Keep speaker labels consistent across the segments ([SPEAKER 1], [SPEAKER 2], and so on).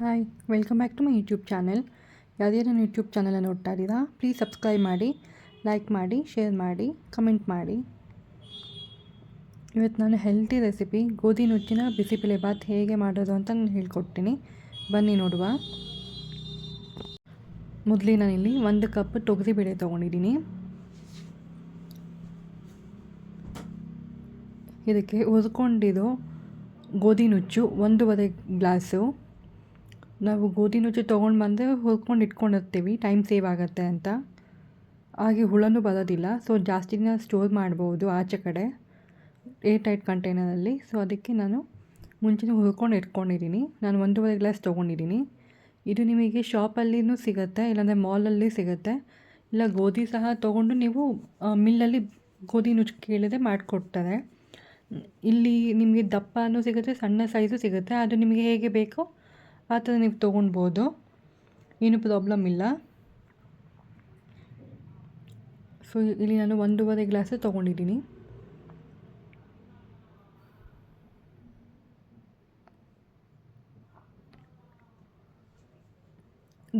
[SPEAKER 1] Hi welcome back to my YouTube channel ಯಾವುದೇ ನನ್ನ YouTube ಚಾನಲನ್ನು ನೋಡ್ತಾ ಇದ್ದೀರಾ ಪ್ಲೀಸ್ ಸಬ್ಸ್ಕ್ರೈಬ್ ಮಾಡಿ ಲೈಕ್ ಮಾಡಿ ಶೇರ್ ಮಾಡಿ ಕಮೆಂಟ್ ಮಾಡಿ. ಇವತ್ತು ನಾನು ಹೆಲ್ತಿ ರೆಸಿಪಿ ಗೋಧಿ ನುಚ್ಚಿನ ಬಿಸಿಬೇಳೆಬಾತ್ ಹೇಗೆ ಮಾಡೋದು ಅಂತ ನಾನು ಹೇಳ್ಕೊಡ್ತೀನಿ. ಬನ್ನಿ ನೋಡುವ. ಮೊದಲೇ ನಾನಿಲ್ಲಿ ಒಂದು ಕಪ್ ತೊಗರಿಬೇಳೆ ತೊಗೊಂಡಿದ್ದೀನಿ. ಇದಕ್ಕೆ ಹುರ್ಕೊಂಡಿರೋ ಗೋಧಿ ನುಚ್ಚು, ಒಂದೂವರೆ ಗ್ಲಾಸು. ನಾವು ಗೋಧಿ ನುಚ್ಚು ತೊಗೊಂಡು ಬಂದು ಹುರ್ಕೊಂಡು ಇಟ್ಕೊಂಡಿರ್ತೀವಿ ಟೈಮ್ ಸೇವ್ ಆಗುತ್ತೆ ಅಂತ. ಹಾಗೆ ಹುಳನೂ ಬರೋದಿಲ್ಲ ಸೊ ಜಾಸ್ತಿ ದಿನ ಸ್ಟೋರ್ ಮಾಡ್ಬೋದು ಆಚೆ ಕಡೆ ಏರ್ ಟೈಟ್ ಕಂಟೈನರಲ್ಲಿ ಸೊ ಅದಕ್ಕೆ ನಾನು ಮುಂಚೆನೇ ಹುರ್ಕೊಂಡು ಇಟ್ಕೊಂಡಿದ್ದೀನಿ. ನಾನು ಒಂದೂವರೆ ಗ್ಲಾಸ್ ತೊಗೊಂಡಿದ್ದೀನಿ. ಇದು ನಿಮಗೆ ಶಾಪಲ್ಲಿನೂ ಸಿಗುತ್ತೆ, ಇಲ್ಲಾಂದರೆ ಮಾಲಲ್ಲಿ ಸಿಗುತ್ತೆ. ಇಲ್ಲ, ಗೋಧಿ ಸಹ ತೊಗೊಂಡು ನೀವು ಮಿಲ್ಲಲ್ಲಿ ಗೋಧಿ ನುಚ್ಚು ಕೇಳಿದೆ ಮಾಡಿಕೊಡ್ತಾರೆ. ಇಲ್ಲಿ ನಿಮಗೆ ದಪ್ಪನೂ ಸಿಗುತ್ತೆ, ಸಣ್ಣ ಸೈಜು ಸಿಗುತ್ತೆ. ಅದು ನಿಮಗೆ ಹೇಗೆ ಬೇಕೋ ಆ ಥರ ನೀವು ತೊಗೊಳ್ಬೋದು ಏನು ಪ್ರಾಬ್ಲಮ್ ಇಲ್ಲ. ಸೊ ಇಲ್ಲಿ ನಾನು ಒಂದೂವರೆ ಗ್ಲಾಸ್ ತೊಗೊಂಡಿದ್ದೀನಿ.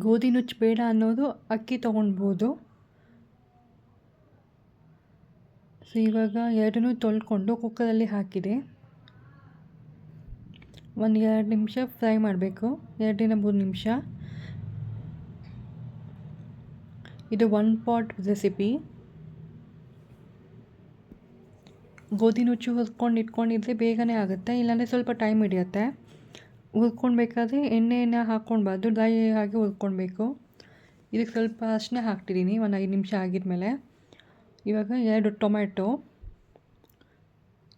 [SPEAKER 1] ಗೋಧಿ ನುಚ್ಚು ಬೇಡ ಅನ್ನೋದು ಅಕ್ಕಿ ತೊಗೊಳ್ಬೋದು ಸೊ ಇವಾಗ ಎರಡನ್ನೂ ತೊಳ್ಕೊಂಡು ಕುಕ್ಕರಲ್ಲಿ ಹಾಕಿದೆ. ಒಂದು ಎರಡು ನಿಮಿಷ ಫ್ರೈ ಮಾಡಬೇಕು. ಎರಡರಿಂದ ಮೂರು ನಿಮಿಷ. ಇದು ಒನ್ ಪಾಟ್ ರೆಸಿಪಿ. ಗೋಧಿ ನುಚ್ಚು ಹುರ್ಕೊಂಡು ಇಟ್ಕೊಂಡಿದ್ರೆ ಬೇಗನೆ ಆಗುತ್ತೆ, ಇಲ್ಲಾಂದರೆ ಸ್ವಲ್ಪ ಟೈಮ್ ಹಿಡಿಯುತ್ತೆ. ಹುರ್ಕೊಳ್ಬೇಕಾದ್ರೆ ಎಣ್ಣೆಯನ್ನು ಹಾಕ್ಕೊಳ್ಬಾರ್ದು ಡ್ರೈ ಆಗಿ ಹುರ್ಕೊಳ್ಬೇಕು ಇದಕ್ಕೆ ಸ್ವಲ್ಪ ಅಷ್ಟನ್ನೇ ಹಾಕ್ತಿದ್ದೀನಿ ಒಂದು ಐದು ನಿಮಿಷ ಆಗಿದ್ಮೇಲೆ. ಇವಾಗ ಎರಡು ಟೊಮೆಟೊ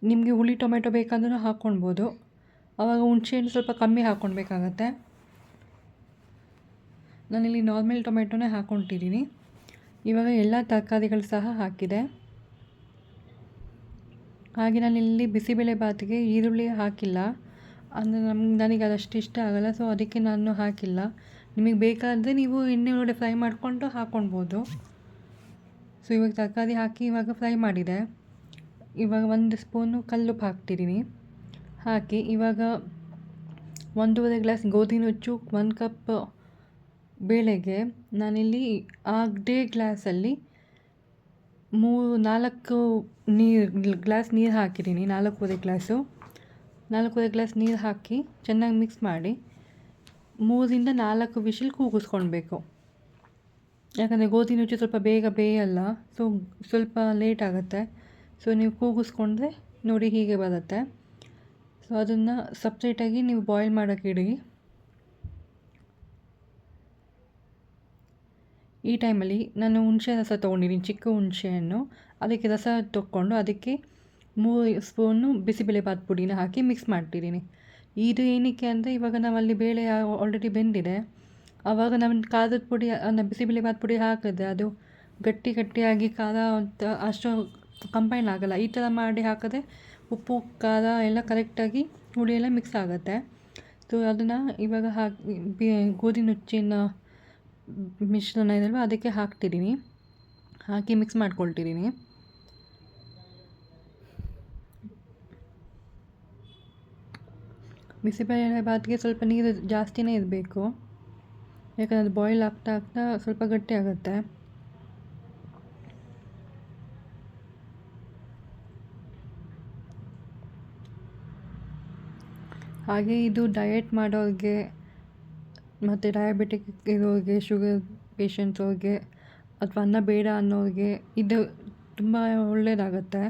[SPEAKER 1] ನಿಮಗೆ ಹುಳಿ ಟೊಮೆಟೊ ಬೇಕಂದ್ರೂ ಹಾಕ್ಕೊಳ್ಬೋದು ಆವಾಗ ಹುಣಸೆಹಣ್ಣು ಸ್ವಲ್ಪ ಕಮ್ಮಿ ಹಾಕ್ಕೊಳ್ಬೇಕಾಗತ್ತೆ ನಾನಿಲ್ಲಿ ನಾರ್ಮಲ್ ಟೊಮೆಟೊನೇ ಹಾಕ್ಕೊಂಡಿದ್ದೀನಿ ಇವಾಗ ಎಲ್ಲ ತರಕಾರಿಗಳು ಸಹ ಹಾಕಿದೆ. ಹಾಗೆ ನಾನಿಲ್ಲಿ ಬಿಸಿಬೇಳೆ ಬಾತಿಗೆ ಈರುಳ್ಳಿ ಹಾಕಿಲ್ಲ. ಅಂದರೆ ನಮ್ಗೆ, ನನಗೆ ಅದಷ್ಟು ಇಷ್ಟ ಆಗಲ್ಲ ಸೊ ಅದಕ್ಕೆ ನಾನು ಹಾಕಿಲ್ಲ. ನಿಮಗೆ ಬೇಕಾದರೆ ನೀವು ಎಣ್ಣೆ ಒಳಗಡೆ ಫ್ರೈ ಮಾಡಿಕೊಂಡು ಹಾಕ್ಕೊಳ್ಬೋದು. ಸೊ ಇವಾಗ ತರಕಾರಿ ಹಾಕಿ ಇವಾಗ ಫ್ರೈ ಮಾಡಿದೆ. ಇವಾಗ ಒಂದು ಸ್ಪೂನು ಕಲ್ಲುಪ್ಪು ಹಾಕ್ತಿದ್ದೀನಿ ಹಾಕಿ ಇವಾಗ ಒಂದೂವರೆ ಗ್ಲಾಸ್ ಗೋಧಿ ನುಚ್ಚು, ಒಂದು ಕಪ್ ಬೇಳೆಗೆ ನಾನಿಲ್ಲಿ ಅದೇ ಗ್ಲಾಸಲ್ಲಿ ಮೂರು, ನಾಲ್ಕು ನೀರು, ಗ್ಲಾಸ್ ನೀರು ಹಾಕಿದ್ದೀನಿ, ನಾಲ್ಕೂವರೆ ಗ್ಲಾಸು. ನಾಲ್ಕೂವರೆ ಗ್ಲಾಸ್ ನೀರು ಹಾಕಿ ಚೆನ್ನಾಗಿ ಮಿಕ್ಸ್ ಮಾಡಿ ಮೂರಿಂದ ನಾಲ್ಕು ವಿಷಿಲ್ ಕೂಗಿಸ್ಕೊಳ್ಬೇಕು. ಯಾಕಂದರೆ ಗೋಧಿ ನುಚ್ಚು ಸ್ವಲ್ಪ ಬೇಗ ಬೇಯಲ್ಲ ಸೊ ಸ್ವಲ್ಪ ಲೇಟ್ ಆಗುತ್ತೆ. ಸೊ ನೀವು ಕೂಗಿಸ್ಕೊಂಡ್ರೆ ನೋಡಿ ಹೀಗೆ ಬರುತ್ತೆ. ಸೊ ಅದನ್ನು ಸಪ್ರೇಟಾಗಿ ನೀವು ಬಾಯ್ಲ್ ಮಾಡೋಕ್ಕೆ ಇಡಿ. ಈ ಟೈಮಲ್ಲಿ ನಾನು ಹುಣಸೆ ರಸ ತೊಗೊಂಡಿದ್ದೀನಿ ಚಿಕ್ಕ ಹುಣಸೆಹಣ್ಣು ಅದಕ್ಕೆ ರಸ ತೊಗೊಂಡು ಅದಕ್ಕೆ ಮೂರು ಸ್ಪೂನು ಬಿಸಿಬೇಳೆಬಾತ್ ಪುಡಿನ ಹಾಕಿ ಮಿಕ್ಸ್ ಮಾಡ್ತಿದ್ದೀನಿ ಇದು ಏನಕ್ಕೆ ಅಂದರೆ ಇವಾಗ ನಾವಲ್ಲಿ ಬೇಳೆ ಆಲ್ರೆಡಿ ಬೆಂದಿದೆ. ಆವಾಗ ನಾವು ಖಾರದ ಪುಡಿ ಬಿಸಿಬೇಳೆಬಾತ್ ಪುಡಿ ಹಾಕಿದ್ರೆ ಅದು ಗಟ್ಟಿ ಗಟ್ಟಿಯಾಗಿ ಖಾರ ಅಂತ ಅಷ್ಟು ಕಂಪೈನ್ ಆಗೋಲ್ಲ. ಈ ಥರ ಮಾಡಿ ಹಾಕಿದ್ರೆ ಉಪ್ಪು, ಖಾರ ಎಲ್ಲ ಕರೆಕ್ಟಾಗಿ ಹುಳಿ ಎಲ್ಲ ಮಿಕ್ಸ್ ಆಗುತ್ತೆ. ಸೊ ಅದನ್ನು ಇವಾಗ ಹಾಕಿ ಗೋಧಿ ನುಚ್ಚಿನ ಮಿಶ್ರಣ ಇದಲ್ವ, ಅದಕ್ಕೆ ಹಾಕ್ತಿದ್ದೀನಿ ಹಾಕಿ ಮಿಕ್ಸ್ ಮಾಡ್ಕೊಳ್ತಿದ್ದೀನಿ ಬಿಸಿಬೇಳೆ ಬಾತ್ಗೆ ಸ್ವಲ್ಪ ನೀರು ಜಾಸ್ತಿನೇ ಇರಬೇಕು. ಯಾಕಂದರೆ ಅದು ಬಾಯ್ಲ್ ಆಗ್ತಾ ಆಗ್ತಾ ಸ್ವಲ್ಪ ಗಟ್ಟಿ ಆಗುತ್ತೆ. ಹಾಗೆ ಇದು ಡಯಟ್ ಮಾಡೋರಿಗೆ ಮತ್ತು ಡಯಾಬಿಟಿಕ್ ಇರೋರಿಗೆ ಶುಗರ್ ಪೇಷಂಟ್ಸವ್ರಿಗೆ ಅಥವಾ ಅನ್ನ ಬೇಡ ಅನ್ನೋರಿಗೆ ಇದು ತುಂಬ ಒಳ್ಳೆಯದಾಗತ್ತೆ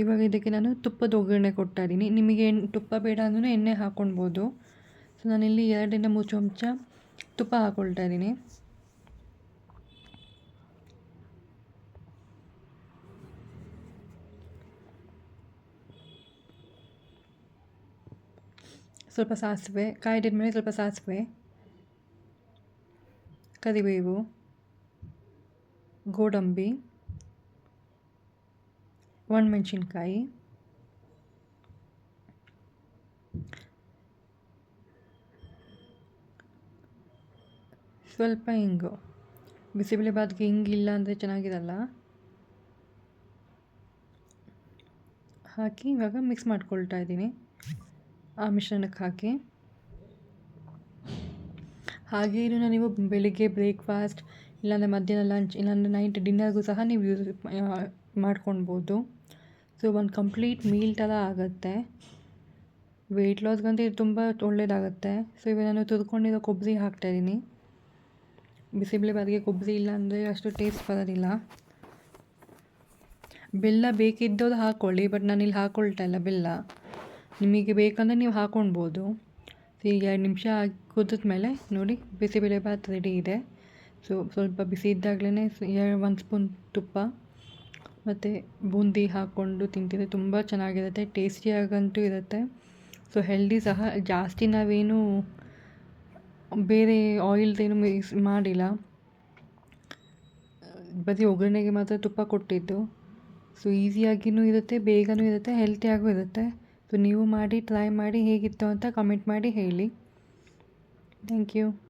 [SPEAKER 1] ಇವಾಗ ಇದಕ್ಕೆ ನಾನು ತುಪ್ಪದ ಒಗ್ಗರಣೆ ಕೊಡ್ತಾ ಇದ್ದೀನಿ. ನಿಮಗೆ ತುಪ್ಪ ಬೇಡ ಅಂದ್ರೂ ಎಣ್ಣೆ ಹಾಕ್ಕೊಳ್ಬೋದು ಸೊ ನಾನಿಲ್ಲಿ ಎರಡರಿಂದ ಮೂರು ಚಮಚ ತುಪ್ಪ ಹಾಕ್ಕೊಳ್ತಾ ಇದ್ದೀನಿ. ಸ್ವಲ್ಪ ಸಾಸಿವೆ, ಕಾಯ್ದಿದ ಮೇಲೆ ಸ್ವಲ್ಪ ಸಾಸಿವೆ, ಕರಿಬೇವು, ಗೋಡಂಬಿ, ಒಣಮೆಣಸಿನ್ಕಾಯಿ, ಸ್ವಲ್ಪ ಹಿಂಗು ಬಿಸಿಬೇಳೆ ಬಾತ್ಗೆ ಹಿಂಗಿಲ್ಲ ಅಂದರೆ ಚೆನ್ನಾಗಿರಲ್ಲ. ಹಾಕಿ ಇವಾಗ ಮಿಕ್ಸ್ ಮಾಡ್ಕೊಳ್ತಾ ಇದ್ದೀನಿ. ಆ ಮಿಶ್ರಣಕ್ಕೆ ಹಾಕಿ. ಹಾಗೆ ಇದನ್ನು ನೀವು ಬೆಳಿಗ್ಗೆ ಬ್ರೇಕ್ಫಾಸ್ಟ್, ಇಲ್ಲಾಂದರೆ ಮಧ್ಯಾಹ್ನ ಲಂಚ್ ಇಲ್ಲಾಂದರೆ ನೈಟ್ ಡಿನ್ನರ್ಗೂ ಸಹ ನೀವು ಯೂಸ್ ಮಾಡ್ಕೊಳ್ಬೋದು ಸೊ ಒಂದು ಕಂಪ್ಲೀಟ್ ಮೀಲ್ ಥರ ಆಗುತ್ತೆ. ವೆಯ್ಟ್ ಲಾಸ್ಗಂತೂ ಇದು ತುಂಬ ಒಳ್ಳೆಯದಾಗುತ್ತೆ ಸೊ ಇವಾಗ ನಾನು ತುರ್ಕೊಂಡಿರೋ ಕೊಬ್ಬರಿ ಹಾಕ್ತಾಯಿದ್ದೀನಿ ಬಿಸಿಬೇಳೆಬಾತಿಗೆ ಕೊಬ್ಬರಿ ಇಲ್ಲ ಅಂದರೆ ಅಷ್ಟು ಟೇಸ್ಟ್ ಬರೋದಿಲ್ಲ. ಬೆಲ್ಲ ಬೇಕಿದ್ದವ್ರು ಹಾಕ್ಕೊಳ್ಳಿ ಬಟ್ ನಾನಿಲ್ಲಿ ಹಾಕ್ಕೊಳ್ತಾ ಇಲ್ಲ ಬೆಲ್ಲ. ನಿಮಗೆ ಬೇಕಂದರೆ ನೀವು ಹಾಕ್ಕೊಳ್ಬೋದು ಈಗ ಎರಡು ನಿಮಿಷ ಕುದಿದ ಮೇಲೆ ನೋಡಿ ಬಿಸಿಬೇಳೆಬಾತ್ ರೆಡಿ ಇದೆ. ಸೊ, ಸ್ವಲ್ಪ ಬಿಸಿ ಇದ್ದಾಗಲೇ ಎರಡು, ಒಂದು ಸ್ಪೂನ್ ತುಪ್ಪ ಮತ್ತು ಬೂಂದಿ ಹಾಕ್ಕೊಂಡು ತಿಂತಿದ್ರೆ ತುಂಬ ಚೆನ್ನಾಗಿರುತ್ತೆ, ಟೇಸ್ಟಿಯಾಗಂತೂ ಇರುತ್ತೆ. ಸೊ ಹೆಲ್ದಿ ಸಹ, ಜಾಸ್ತಿ ನಾವೇನು ಬೇರೆ ಆಯಿಲ್ದೇನು ಮಿಕ್ಸ್ ಮಾಡಿಲ್ಲ. ಬರೀ ಒಗ್ಗರಣೆಗೆ ಮಾತ್ರ ತುಪ್ಪ ಕೊಟ್ಟಿದ್ದು. ಸೊ ಈಸಿಯಾಗಿಯೂ ಇರುತ್ತೆ, ಬೇಗನೂ ಇರುತ್ತೆ ಹೆಲ್ತಿಯಾಗೂ ಇರುತ್ತೆ. ಸೊ ನೀವು ಮಾಡಿ ಟ್ರೈ ಮಾಡಿ ಹೇಗಿತ್ತು ಅಂತ ಕಮೆಂಟ್ ಮಾಡಿ ಹೇಳಿ. Thank you